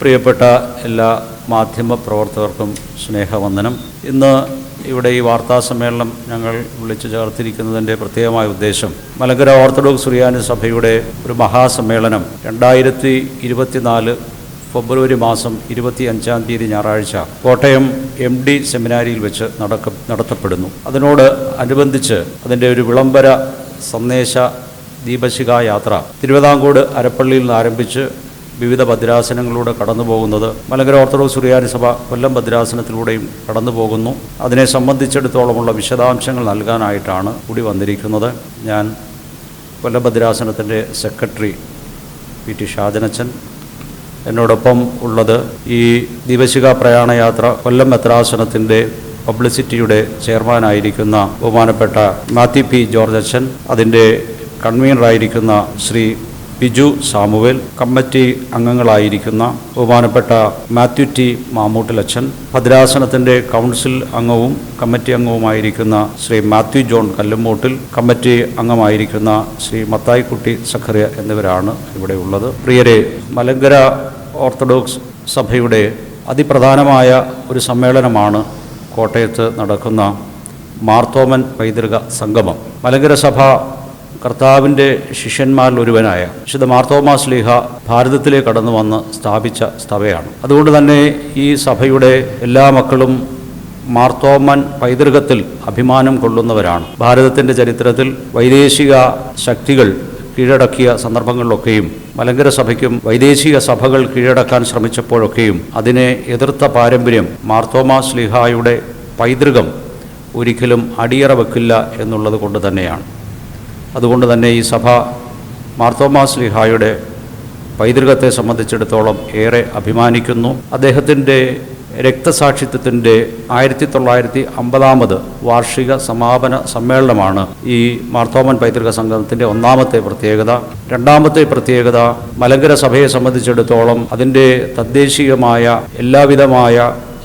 പ്രിയപ്പെട്ട എല്ലാ മാധ്യമ പ്രവർത്തകർക്കും സ്നേഹവന്ദനം. ഇന്ന് ഇവിടെ ഈ വാർത്താ സമ്മേളനം ഞങ്ങൾ വിളിച്ചു ചേർത്തിരിക്കുന്നതിന്റെ പ്രത്യേകമായ ഉദ്ദേശം മലങ്കര ഓർത്തഡോക്സ് സുറിയാനി സഭയുടെ ഒരു മഹാസമ്മേളനം രണ്ടായിരത്തി ഇരുപത്തിനാല് ഫെബ്രുവരി മാസം ഇരുപത്തി അഞ്ചാം തീയതി ഞായറാഴ്ച കോട്ടയം എം ഡി സെമിനാരിയിൽ വെച്ച് നടക്ക നടത്തപ്പെടുന്നു. അതിനോട് അനുബന്ധിച്ച് അതിന്റെ ഒരു വിളംബര സന്ദേശ ദീപശിഖ യാത്ര തിരുവിതാംകൂട് അരപ്പള്ളിയിൽ നിന്ന് ആരംഭിച്ച് വിവിധ ഭദ്രാസനങ്ങളിലൂടെ കടന്നു പോകുന്നത് മലങ്കര ഓർത്തഡോക്സ് സുറിയാനി സഭ കൊല്ലം ഭദ്രാസനത്തിലൂടെയും കടന്നു പോകുന്നു. അതിനെ സംബന്ധിച്ചിടത്തോളമുള്ള വിശദാംശങ്ങൾ നൽകാനായിട്ടാണ് കൂടി വന്നിരിക്കുന്നത്. ഞാൻ കൊല്ലം ഭദ്രാസനത്തിന്റെ സെക്രട്ടറി പി ടി ഷാജനച്ചൻ എന്നോടൊപ്പം ഉള്ളത് ഈ ദീപശിഖ പ്രയാണയാത്ര കൊല്ലം മെത്രാസനത്തിന്റെ പബ്ലിസിറ്റിയുടെ ചെയർമാനായിരിക്കുന്ന ബഹുമാനപ്പെട്ട മാത്യു പി ജോർജ് അച്ഛൻ അതിന്റെ കൺവീനറായിരിക്കുന്ന ശ്രീ ബിജു സാമുവേൽ കമ്മിറ്റി അംഗങ്ങളായിരിക്കുന്ന ബഹുമാനപ്പെട്ട മാത്യു ടി മാമ്മൂട്ടിലച്ഛൻ ഭദ്രാസനത്തിന്റെ കൗൺസിൽ അംഗവും committee അംഗവുമായിരിക്കുന്ന Shri Mathew John Kallumoottil committee അംഗമായിരിക്കുന്ന Shri Mathaikutty Zacharia എന്നിവരാണ് ഇവിടെ ഉള്ളത്. പ്രിയരെ മലങ്കര ഓർത്തഡോക്സ് സഭയുടെ അതിപ്രധാനമായ ഒരു സമ്മേളനമാണ് കോട്ടയത്ത് നടക്കുന്ന മാർത്തോമൻ പൈതൃക സംഗമം. മലങ്കര സഭ കർത്താവിന്റെ ശിഷ്യന്മാരിൽ ഒരുവനായ വിശുദ്ധ മാർത്തോമാ സ്ലീഹ ഭാരതത്തിലേക്ക് കടന്നു വന്ന് സ്ഥാപിച്ച സഭയാണ്. അതുകൊണ്ട് തന്നെ ഈ സഭയുടെ എല്ലാ മക്കളും മാർത്തോമൻ പൈതൃകത്തിൽ അഭിമാനം കൊള്ളുന്നവരാണ്. ഭാരതത്തിന്റെ ചരിത്രത്തിൽ വൈദേശിക ശക്തികൾ കീഴടക്കിയ സന്ദർഭങ്ങളിലൊക്കെയും മലങ്കര സഭയ്ക്കും വൈദേശിക സഭകൾ കീഴടക്കാൻ ശ്രമിച്ചപ്പോഴൊക്കെയും അതിനെ എതിർത്ത പാരമ്പര്യം മാർത്തോമാ സ്ലിഹായുടെ പൈതൃകം ഒരിക്കലും അടിയറ വെക്കില്ല എന്നുള്ളത് കൊണ്ട് തന്നെയാണ്. അതുകൊണ്ട് തന്നെ ഈ സഭ മാർത്തോമാസ് ലിഹായുടെ പൈതൃകത്തെ സംബന്ധിച്ചിടത്തോളം ഏറെ അഭിമാനിക്കുന്നു. അദ്ദേഹത്തിന്റെ രക്തസാക്ഷിത്വത്തിന്റെ ആയിരത്തി തൊള്ളായിരത്തി അമ്പതാമത് വാർഷിക സമാപന സമ്മേളനമാണ് ഈ മാർത്തോമൻ പൈതൃക സംഘത്തിന്റെ ഒന്നാമത്തെ പ്രത്യേകത. രണ്ടാമത്തെ പ്രത്യേകത മലങ്കര സഭയെ സംബന്ധിച്ചിടത്തോളം അതിന്റെ തദ്ദേശീയമായ എല്ലാവിധമായ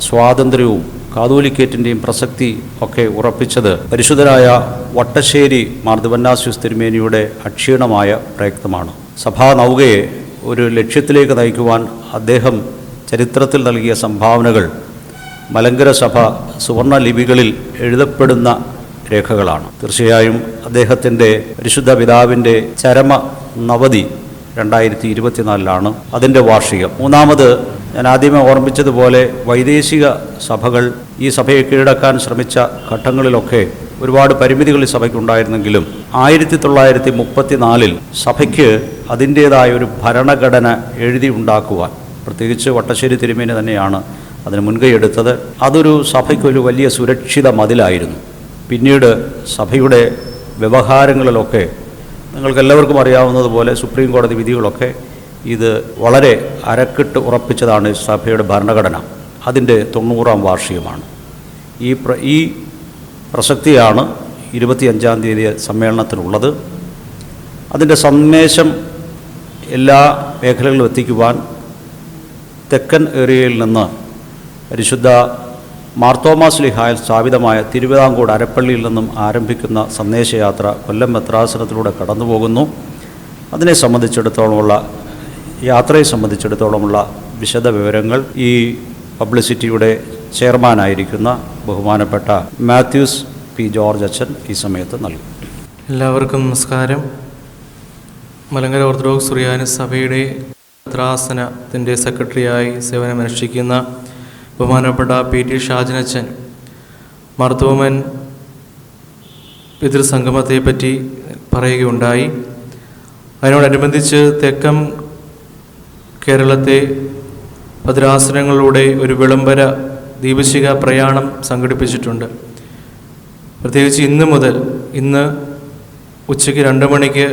സ്വാതന്ത്ര്യവും കാതോലിക്കേറ്റിന്റെയും പ്രസക്തി ഒക്കെ ഉറപ്പിച്ചത് പരിശുദ്ധരായ വട്ടശ്ശേരി മാർദ്ദവന്നാസ്യൂസ് തിരുമേനിയുടെ അക്ഷീണമായ പ്രയത്നമാണ്. സഭാ നൗകയെ ഒരു ലക്ഷ്യത്തിലേക്ക് നയിക്കുവാൻ അദ്ദേഹം ചരിത്രത്തിൽ നൽകിയ സംഭാവനകൾ മലങ്കര സഭ സുവർണ ലിപികളിൽ എഴുതപ്പെടുന്ന രേഖകളാണ്. തീർച്ചയായും അദ്ദേഹത്തിന്റെ പരിശുദ്ധ പിതാവിന്റെ ചരമ നവതി രണ്ടായിരത്തി ഇരുപത്തിനാലിലാണ് അതിന്റെ വാർഷികം. മൂന്നാമത് ഞാൻ ആദ്യമേ ഓർമ്മിച്ചതുപോലെ വൈദേശിക സഭകൾ ഈ സഭയെ കീഴടക്കാൻ ശ്രമിച്ച ഘട്ടങ്ങളിലൊക്കെ ഒരുപാട് പരിമിതികൾ ഈ സഭയ്ക്കുണ്ടായിരുന്നെങ്കിലും ആയിരത്തി തൊള്ളായിരത്തി മുപ്പത്തിനാലിൽ സഭയ്ക്ക് അതിന്റേതായ ഒരു ഭരണഘടന എഴുതി ഉണ്ടാക്കുവാൻ പ്രത്യേകിച്ച് വട്ടശ്ശേരി തിരുമേനി തന്നെയാണ് അതിന് മുൻകൈയെടുത്തത് അതൊരു സഭയ്ക്കൊരു വലിയ സുരക്ഷിത മതിലായിരുന്നു. പിന്നീട് സഭയുടെ വ്യവഹാരങ്ങളിലൊക്കെ നിങ്ങൾക്കെല്ലാവർക്കും അറിയാവുന്നതുപോലെ സുപ്രീം കോടതി വിധികളൊക്കെ ഇത് വളരെ അരക്കിട്ട് ഉറപ്പിച്ചതാണ് സഭയുടെ ഭരണഘടന. അതിന്റെ തൊണ്ണൂറാം വാർഷികമാണ്. ഈ പ്ര ഈ പ്രസക്തിയാണ് ഇരുപത്തിയഞ്ചാം തീയതി സമ്മേളനത്തിനുള്ളത്. അതിന്റെ സന്ദേശം എല്ലാ മേഖലകളിലും എത്തിക്കുവാൻ തെക്കൻ ഏരിയയിൽ നിന്ന് പരിശുദ്ധ മാർത്തോമാസ് ലിഹായിൽ സ്ഥാപിതമായ തിരുവിതാംകൂട് അരപ്പള്ളിയിൽ നിന്നും ആരംഭിക്കുന്ന സന്ദേശയാത്ര കൊല്ലം മെത്രാസനത്തിലൂടെ കടന്നു പോകുന്നു അതിനെ സംബന്ധിച്ചിടത്തോളമുള്ള യാത്രയെ സംബന്ധിച്ചിടത്തോളമുള്ള വിശദ വിവരങ്ങൾ ഈ പബ്ലിസിറ്റിയുടെ ചെയർമാനായിരിക്കുന്ന ബഹുമാനപ്പെട്ട മാത്യൂസ് പി ജോർജ് അച്ഛൻ ഈ സമയത്ത് നൽകും. എല്ലാവർക്കും നമസ്കാരം. മലങ്കര ഓർത്തഡോക്സ് സുറിയാനി സഭയുടെ ത്രാസനത്തിന്റെ സെക്രട്ടറിയായി സേവനമനുഷ്ഠിക്കുന്ന ബഹുമാനപ്പെട്ട പി ടി ഷാജനച്ചൻ മർത്തോമൻ പിതൃസംഗമത്തെപ്പറ്റി പറയുകയുണ്ടായി. അതിനോടനുബന്ധിച്ച് തെക്കം കേരളത്തെ ഭദ്രാസനങ്ങളിലൂടെ ഒരു വിളംബര ദീപശിഖ പ്രയാണം സംഘടിപ്പിച്ചിട്ടുണ്ട്. പ്രത്യേകിച്ച് ഇന്ന് മുതൽ ഇന്ന് ഉച്ചയ്ക്ക് രണ്ട് മണിക്ക്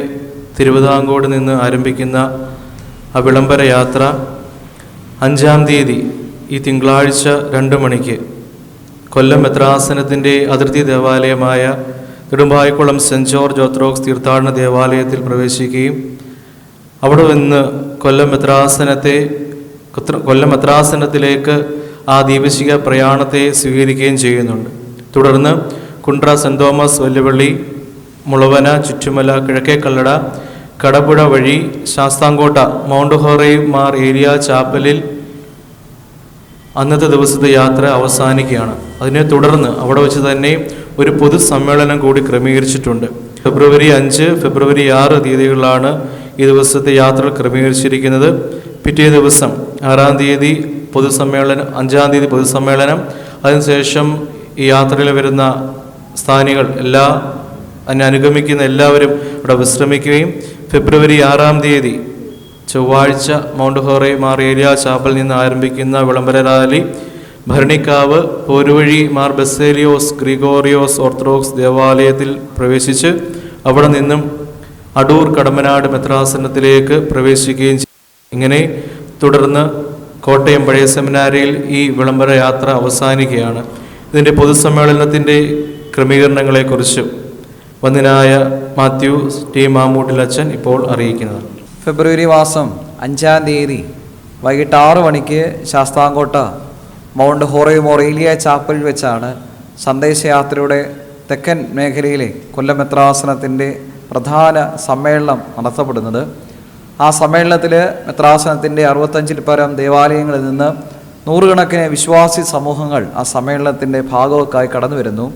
തിരുവിതാംകോട് നിന്ന് ആരംഭിക്കുന്ന ആ വിളംബര യാത്ര അഞ്ചാം തീയതി ഈ തിങ്കളാഴ്ച രണ്ട് മണിക്ക് കൊല്ലം മെത്രാസനത്തിന്റെ അതിർത്തി ദേവാലയമായ നെടുമ്പായിക്കുളം സെന്റ് ജോർജ് ഓത്രോക്സ് തീർത്ഥാടന ദേവാലയത്തിൽ പ്രവേശിക്കുകയും അവിടെ നിന്ന് കൊല്ലം മെത്രാസനത്തെ കുത്ര- കൊല്ലം മെത്രാസനത്തിലേക്ക് ആ ദീപശിക പ്രയാണത്തെ സ്വീകരിക്കുകയും ചെയ്യുന്നുണ്ട്. തുടർന്ന് കുണ്ട്ര സെന്റ് തോമസ് വല്ലുവള്ളി മുളവന ചുറ്റുമല കിഴക്കേ കല്ലട വഴി Sasthamcotta mount Horeb Mar Elia ചാപ്പലിൽ അന്നത്തെ ദിവസത്തെ യാത്ര അവസാനിക്കുകയാണ്. അതിനെ തുടർന്ന് അവിടെ വെച്ച് തന്നെ ഒരു പൊതുസമ്മേളനം കൂടി ക്രമീകരിച്ചിട്ടുണ്ട്. ഫെബ്രുവരി അഞ്ച് ഫെബ്രുവരി ആറ് തീയതികളിലാണ് ഈ ദിവസത്തെ യാത്ര ക്രമീകരിച്ചിരിക്കുന്നത് പിറ്റേ ദിവസം ആറാം തീയതി പൊതുസമ്മേളനം അഞ്ചാം തീയതി പൊതുസമ്മേളനം. അതിനുശേഷം ഈ യാത്രയിൽ വരുന്ന സ്ഥാനികൾ എല്ലാ അതിനെ അനുഗമിക്കുന്ന എല്ലാവരും ഇവിടെ വിശ്രമിക്കുകയും ഫെബ്രുവരി ആറാം തീയതി ചൊവ്വാഴ്ച mount Horeb Mar Elia chapel നിന്ന് ആരംഭിക്കുന്ന വിളംബര rally Bharanikkavu Poruvazhi Mar Baselios Gregorios Orthodox ദേവാലയത്തിൽ പ്രവേശിച്ച് അവിടെ നിന്നും അടൂർ കടമ്പനാട് മെത്രാസനത്തിലേക്ക് പ്രവേശിക്കുകയും ഇങ്ങനെ തുടർന്ന് കോട്ടയം പഴയ സെമിനാരിയിൽ ഈ വിളംബര യാത്ര അവസാനിക്കുകയാണ്. ഇതിന്റെ പൊതുസമ്മേളനത്തിന്റെ ക്രമീകരണങ്ങളെക്കുറിച്ച് വന്നിനായ മാത്യു ടി. മാമ്മൂട്ടിലച്ചൻ ഇപ്പോൾ അറിയിക്കുന്നത്. ഫെബ്രുവരി മാസം അഞ്ചാം തീയതി വൈകിട്ട് ആറു മണിക്ക് ശാസ്താംകോട്ട മൗണ്ട് ഹോറയും മൊറേലിയ ചാപ്പലിൽ വെച്ചാണ് സന്ദേശയാത്രയുടെ തെക്കൻ മേഖലയിലെ കൊല്ലം മെത്രാസനത്തിന്റെ പ്രധാന സമ്മേളനം നടത്തപ്പെടുന്നത്. ആ സമ്മേളനത്തിൽ മെത്രാസനത്തിന്റെ അറുപത്തഞ്ചിൽ പരം ദേവാലയങ്ങളിൽ നിന്ന് നൂറുകണക്കിന് വിശ്വാസി സമൂഹങ്ങൾ ആ സമ്മേളനത്തിന്റെ ഭാഗമൊക്കെയായി കടന്നു വരുന്നു